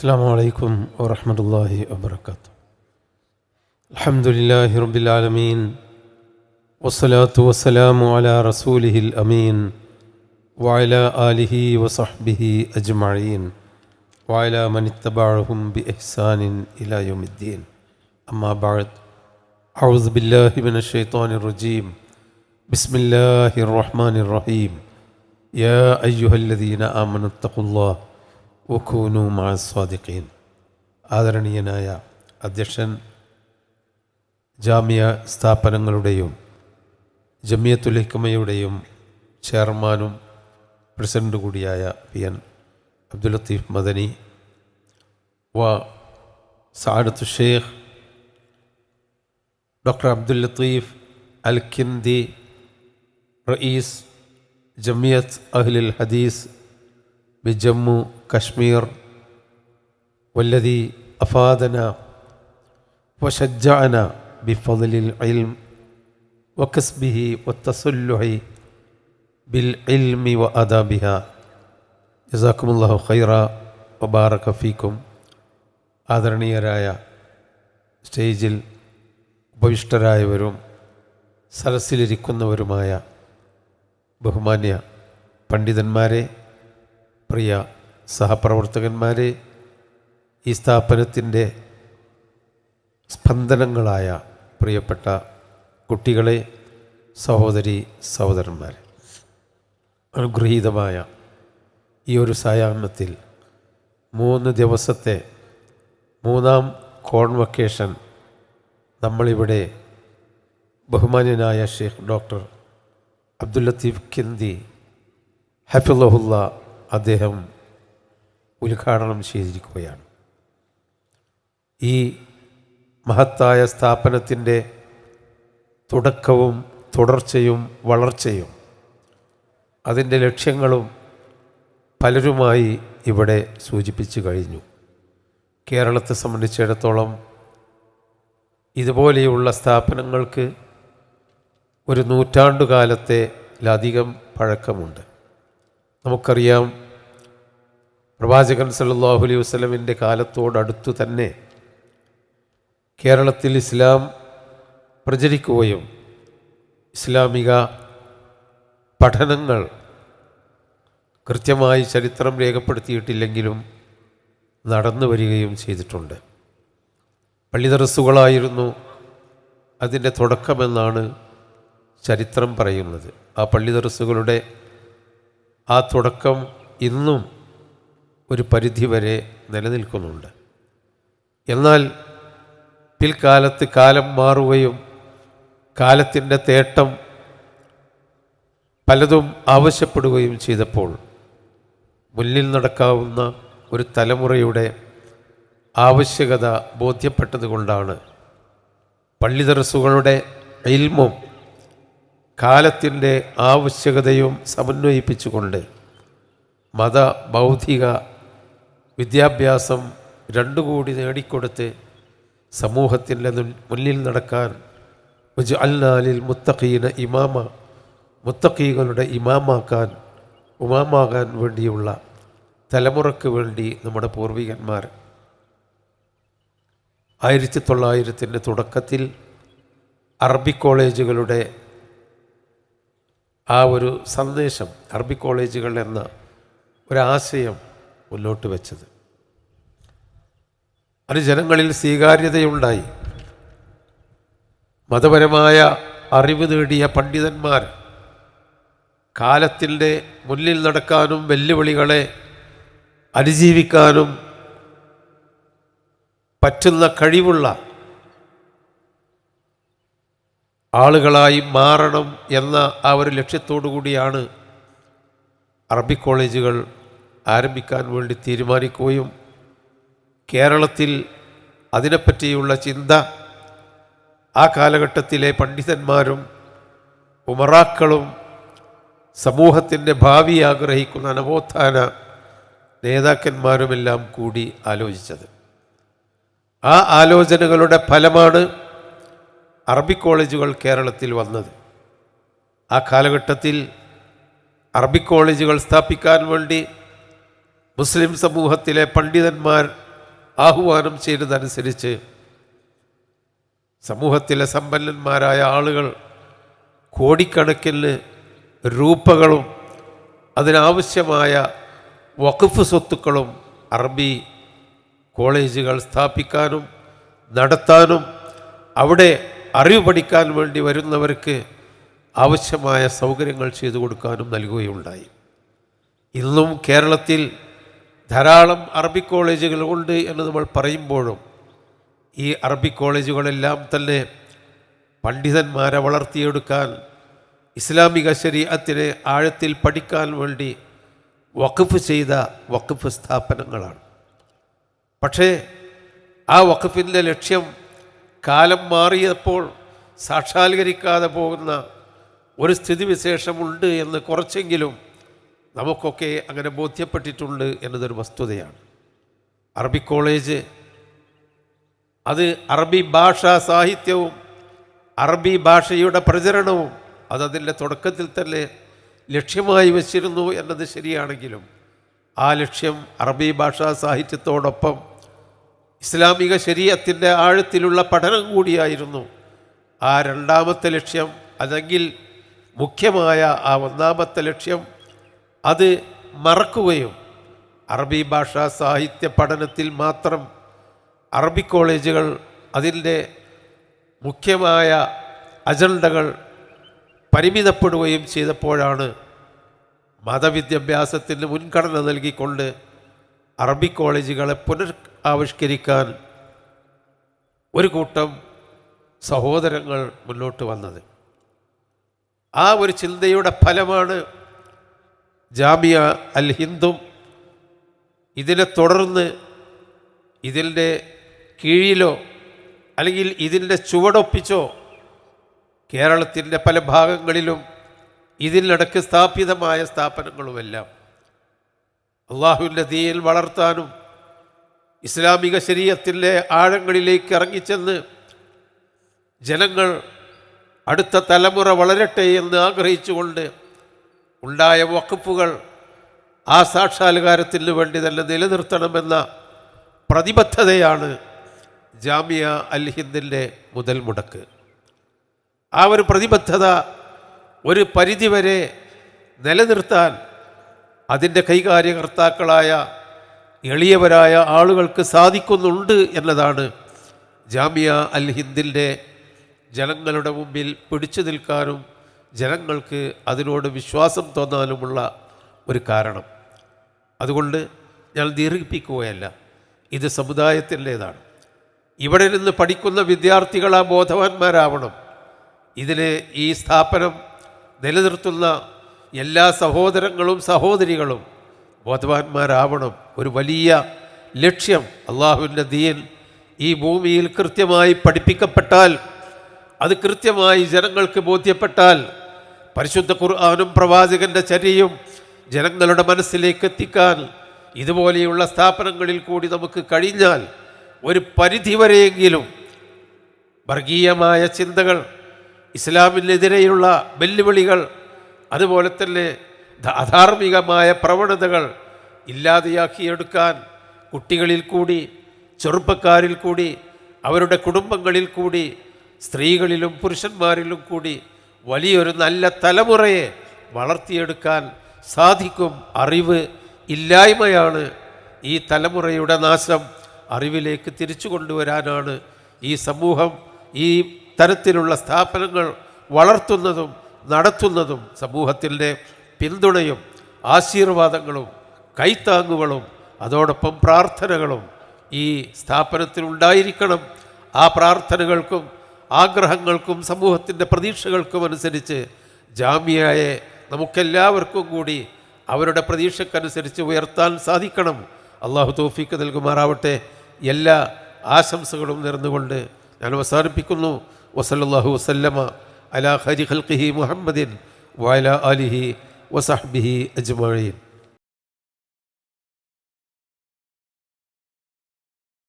السلام عليكم ورحمة الله وبركاته. الحمد لله رب العالمين والصلاة والسلام على رسوله الأمين وعلى آله وصحبه أجمعين وعلى من اتبعهم بإحسان إلى يوم الدين. أما بعد أعوذ بالله من الشيطان الرجيم. بسم الله الرحمن الرحيم. يا أيها الذين آمنوا اتقوا الله വക്കൂനു മാസ്വാദിഖീൻ ആദരണീയനായ അധ്യക്ഷൻ ജാമ്യ സ്ഥാപനങ്ങളുടെയും ജമിയത്തുലിക്കമയുടെയും ചെയർമാനും പ്രസിഡന്റ് കൂടിയായ പി എൻ അബ്ദുൽ ലത്തീഫ് മദനി വ സാദത്തു Sheikh doctor Abdul Latheef Al Kindi Raees ജമിയത്ത് അഹ്ലിൽ ഹദീസ് ബിജമ്മു കശ്മീർ വല്ലതി അഫാദന വഷജ്ജഅന ബിഫലിൽ ഇൽം വക്കസ്ബിഹി വത്തസുല്ലുഹി ബിൽ ഇൽമി വ അദാബിഹ. ജസാക്കുമുല്ലാഹു ഖൈറ വബാറക ഫീക്കും ആദരണീയരായ സ്റ്റേജിൽ ഉപവിഷ്ടരായവരും സരസിലിരിക്കുന്നവരുമായ ബഹുമാന്യ പണ്ഡിതന്മാരെ പ്രിയ സഹപ്രവർത്തകന്മാരെ ഈ സ്ഥാപനത്തിന്റെ സ്പന്ദനങ്ങളായ പ്രിയപ്പെട്ട കുട്ടികളെ സഹോദരി സഹോദരന്മാരെ അനുഗ്രഹീതമായ ഈ ഒരു സായാഹ്നത്തിൽ മൂന്ന് ദിവസത്തെ മൂന്നാം കോൺവക്കേഷൻ നമ്മളിവിടെ ബഹുമാന്യനായ ഷെയ്ഖ് ഡോക്ടർ അബ്ദുൽ ലത്തീഫ് കിന്തി ഹഫിള്ളഹുല്ല അദ്ദേഹം ഉദ്ഘാടനം ചെയ്തിരിക്കുകയാണ്. ഈ മഹത്തായ സ്ഥാപനത്തിന്റെ തുടക്കവും തുടർച്ചയും വളർച്ചയും അതിന്റെ ലക്ഷ്യങ്ങളും പലരുമായി ഇവിടെ സൂചിപ്പിച്ചു കഴിഞ്ഞു. കേരളത്തെ സംബന്ധിച്ചിടത്തോളം ഇതുപോലെയുള്ള സ്ഥാപനങ്ങൾക്ക് ഒരു നൂറ്റാണ്ടുകാലത്തെ ലധികം പഴക്കമുണ്ട്. നമുക്കറിയാം പ്രവാചകൻ സല്ലാഹു അലൈഹി വസ്ലമിന്റെ കാലത്തോടടുത്തു തന്നെ കേരളത്തിൽ ഇസ്ലാം പ്രചരിക്കുകയും ഇസ്ലാമിക പഠനങ്ങൾ കൃത്യമായി ചരിത്രം രേഖപ്പെടുത്തിയിട്ടില്ലെങ്കിലും നടന്നു വരികയും ചെയ്തിട്ടുണ്ട്. പള്ളിദറസുകളായിരുന്നു അതിന്റെ തുടക്കമെന്നാണ് ചരിത്രം പറയുന്നത്. ആ പള്ളിദറസുകളുടെ ആ തുടക്കം ഇന്നും ഒരു പരിധി വരെ നിലനിൽക്കുന്നുണ്ട്. എന്നാൽ പിൽക്കാലത്ത് കാലം മാറുകയും കാലത്തിന്റെ തേട്ടം പലതും ആവശ്യപ്പെടുകയും ചെയ്തപ്പോൾ മുന്നിൽ നടക്കാവുന്ന ഒരു തലമുറയുടെ ആവശ്യകത ബോധ്യപ്പെട്ടതുകൊണ്ടാണ് പള്ളിതറസുകളുടെ ഇൽമും കാലത്തിന്റെ ആവശ്യകതയും സമന്വയിപ്പിച്ചുകൊണ്ട് മത ബൗദ്ധിക വിദ്യാഭ്യാസം രണ്ടു കൂടി നേടിക്കൊടുത്ത് സമൂഹത്തിന്റെ മുന്നിൽ നടക്കാൻ അല്ലാലിൽ മുത്തഖീന ഇമാമ മുത്തഖീകളുടെ ഇമാമാക്കാൻ ഉമാമാകാൻ വേണ്ടിയുള്ള തലമുറയ്ക്ക് വേണ്ടി നമ്മുടെ പൂർവികന്മാർ. ആയിരത്തി തൊള്ളായിരത്തിന്റെ തുടക്കത്തിൽ അറബി കോളേജുകളുടെ ആ ഒരു സന്ദേശം അറബി കോളേജുകൾ എന്ന ഒരാശയം മുന്നോട്ട് വെച്ചത്. അത് ജനങ്ങളിൽ സ്വീകാര്യതയുണ്ടായി. മതപരമായ അറിവ് നേടിയ പണ്ഡിതന്മാർ കാലത്തിന്റെ മുന്നിൽ നടക്കാനും വെല്ലുവിളികളെ അതിജീവിക്കാനും പറ്റുന്ന കഴിവുള്ള ആളുകളായി മാറണം എന്ന ആ ഒരു ലക്ഷ്യത്തോടു കൂടിയാണ് അറബി കോളേജുകൾ ആരംഭിക്കാൻ വേണ്ടി തീരുമാനിക്കുകയും കേരളത്തിൽ അതിനെപ്പറ്റിയുള്ള ചിന്ത ആ കാലഘട്ടത്തിലെ പണ്ഡിതന്മാരും ഉമറാക്കളും സമൂഹത്തിന്റെ ഭാവി ആഗ്രഹിക്കുന്ന നവോത്ഥാന നേതാക്കന്മാരുമെല്ലാം കൂടി ആലോചിച്ചത്. ആ ആലോചനകളുടെ ഫലമാണ് അറബി കോളേജുകൾ കേരളത്തിൽ വന്നത്. ആ കാലഘട്ടത്തിൽ അറബി കോളേജുകൾ സ്ഥാപിക്കാൻ വേണ്ടി മുസ്ലിം സമൂഹത്തിലെ പണ്ഡിതന്മാർ ആഹ്വാനം ചെയ്തതനുസരിച്ച് സമൂഹത്തിലെ സമ്പന്നന്മാരായ ആളുകൾ കോടിക്കണക്കിന് രൂപകളും അതിനാവശ്യമായ വഖഫ് സ്വത്തുക്കളും അറബി കോളേജുകൾ സ്ഥാപിക്കാനും നടത്താനും അവിടെ അറിവ് പഠിക്കാൻ വേണ്ടി വരുന്നവർക്ക് ആവശ്യമായ സൗകര്യങ്ങൾ ചെയ്തു കൊടുക്കാനും നൽകുകയുണ്ടായി. ഇന്നും കേരളത്തിൽ ധാരാളം അറബി കോളേജുകളുണ്ട് എന്ന് നമ്മൾ പറയുമ്പോഴും ഈ അറബി കോളേജുകളെല്ലാം തന്നെ പണ്ഡിതന്മാരെ വളർത്തിയെടുക്കാൻ ഇസ്ലാമിക ശരീരത്തിനെ ആഴത്തിൽ പഠിക്കാൻ വേണ്ടി വഖഫ് ചെയ്ത വഖഫ് സ്ഥാപനങ്ങളാണ്. പക്ഷേ ആ വഖഫിന്റെ ലക്ഷ്യം കാലം മാറിയപ്പോൾ സാക്ഷാത്കരിക്കാതെ പോകുന്ന ഒരു സ്ഥിതിവിശേഷമുണ്ട് എന്ന് കുറച്ചെങ്കിലും നമുക്കൊക്കെ അങ്ങനെ ബോധ്യപ്പെട്ടിട്ടുണ്ട് എന്നതൊരു വസ്തുതയാണ്. അറബി കോളേജ് അത് അറബി ഭാഷാ സാഹിത്യവും അറബി ഭാഷയുടെ പ്രചരണവും അതതിന്റെ തുടക്കത്തിൽ തന്നെ ലക്ഷ്യമായി വച്ചിരുന്നു എന്നത് ശരിയാണെങ്കിലും ആ ലക്ഷ്യം അറബി ഭാഷാ സാഹിത്യത്തോടൊപ്പം ഇസ്ലാമിക ശരീരത്തിന്റെ ആഴത്തിലുള്ള പഠനം കൂടിയായിരുന്നു. ആ രണ്ടാമത്തെ ലക്ഷ്യം അല്ലെങ്കിൽ മുഖ്യമായ ആ ഒന്നാമത്തെ ലക്ഷ്യം അത് മറക്കുകയും അറബി ഭാഷാ സാഹിത്യ പഠനത്തിൽ മാത്രം അറബി കോളേജുകൾ അതിന്റെ മുഖ്യമായ അജണ്ടകൾ പരിമിതപ്പെടുകയും ചെയ്തപ്പോഴാണ് മതവിദ്യാഭ്യാസത്തിന് മുൻഗണന നൽകിക്കൊണ്ട് അറബി കോളേജുകളെ പുനർ ആവിഷ്കരിക്കാൻ ഒരു കൂട്ടം സഹോദരങ്ങൾ മുന്നോട്ട് വന്നത്. ആ ഒരു ചിന്തയുടെ ഫലമാണ് ജാമിയ അൽ ഹിന്ദും ഇതിനെ തുടർന്ന് ഇതിന്റെ കീഴിലോ അല്ലെങ്കിൽ ഇതിന്റെ ചുവടൊപ്പിച്ചോ കേരളത്തിന്റെ പല ഭാഗങ്ങളിലും ഇതിനടക്ക് സ്ഥാപിതമായ സ്ഥാപനങ്ങളുമെല്ലാം അള്ളാഹുവിന്റെ ദീയിൽ വളർത്താനും ഇസ്ലാമിക ശരീരത്തിന്റെ ആഴങ്ങളിലേക്ക് ഇറങ്ങിച്ചെന്ന് ജനങ്ങൾ അടുത്ത തലമുറ വളരട്ടെ എന്ന് ആഗ്രഹിച്ചുകൊണ്ട് ഉണ്ടായ വഖഫുകൾ ആ സാക്ഷാത്കാരത്തിന് വേണ്ടി തന്നെ നിലനിർത്തണമെന്ന പ്രതിബദ്ധതയാണ് ജാമിയ അൽ ഹിന്ദിന്റെ മുതൽ മുടക്ക്. ആ ഒരു പ്രതിബദ്ധത ഒരു പരിധിവരെ നിലനിർത്താൻ അതിന്റെ കൈകാര്യകർത്താക്കളായ എളിയവരായ ആളുകൾക്ക് സാധിക്കുന്നുണ്ട് എന്നതാണ് ജാമിയ അൽ ഹിന്ദിന്റെ ജനങ്ങളുടെ മുമ്പിൽ പിടിച്ചു നിൽക്കാനും ജനങ്ങൾക്ക് അതിനോട് വിശ്വാസം തോന്നാനുമുള്ള ഒരു കാരണം. അതുകൊണ്ട് ഞാൻ ദീർഘിപ്പിക്കുകയല്ല. ഇത് സമുദായത്തിന്റേതാണ്. ഇവിടെ നിന്ന് പഠിക്കുന്ന വിദ്യാർത്ഥികൾ ആ ബോധവാന്മാരാവണം. ഇതിന് ഈ സ്ഥാപനം നിലനിർത്തുന്ന എല്ലാ സഹോദരങ്ങളും സഹോദരികളും ബോധവാന്മാരാവണം ഒരു വലിയ ലക്ഷ്യം. അള്ളാഹുവിന്റെ ദീൻ ഈ ഭൂമിയിൽ കൃത്യമായി പഠിപ്പിക്കപ്പെട്ടാൽ അത് കൃത്യമായി ജനങ്ങൾക്ക് ബോധ്യപ്പെട്ടാൽ പരിശുദ്ധ ഖുർആാനും പ്രവാചകന്റെ ചര്യയും ജനങ്ങളുടെ മനസ്സിലേക്ക് എത്തിക്കാൻ ഇതുപോലെയുള്ള സ്ഥാപനങ്ങളിൽ കൂടി നമുക്ക് കഴിഞ്ഞാൽ ഒരു പരിധിവരെയെങ്കിലും വർഗീയമായ ചിന്തകൾ ഇസ്ലാമിനെതിരെയുള്ള വെല്ലുവിളികൾ അതുപോലെ തന്നെ അധാർമികമായ പ്രവണതകൾ ഇല്ലാതെയാക്കിയെടുക്കാൻ കുട്ടികളിൽ കൂടി ചെറുപ്പക്കാരിൽ കൂടി അവരുടെ കുടുംബങ്ങളിൽ കൂടി സ്ത്രീകളിലും പുരുഷന്മാരിലും കൂടി വലിയൊരു നല്ല തലമുറയെ വളർത്തിയെടുക്കാൻ സാധിക്കും അറിവ് ഇല്ലായ്മയാണ് ഈ തലമുറയുടെ നാശം അറിവിലേക്ക് തിരിച്ചു കൊണ്ടുവരാനാണ് ഈ സമൂഹം ഈ തരത്തിലുള്ള സ്ഥാപനങ്ങൾ വളർത്തുന്നതും നടത്തുന്നതും സമൂഹത്തിന്റെ പിന്തുണയും ആശീർവാദങ്ങളും കൈത്താങ്ങുകളും അതോടൊപ്പം പ്രാർത്ഥനകളും ഈ സ്ഥാപനത്തിൽ ഉണ്ടായിരിക്കണം ആ പ്രാർത്ഥനകൾക്കും ആഗ്രഹങ്ങൾക്കും സമൂഹത്തിന്റെ പ്രതീക്ഷകൾക്കും അനുസരിച്ച് ജാമ്യയെ നമുക്കെല്ലാവർക്കും കൂടി അവരുടെ പ്രതീക്ഷക്കനുസരിച്ച് ഉയർത്താൻ സാധിക്കണം. അള്ളാഹു തോഫിക്ക് നൽകുമാറാവട്ടെ. എല്ലാ ആശംസകളും നേർന്നുകൊണ്ട് ഞാൻ അവസാനിപ്പിക്കുന്നു. വസല്ലാഹു വസല്ലമ അലാ ഹരി മുഹമ്മദിൻ വയല അലിഹി വസഹ്ബിഹി അജ്മഈൻ.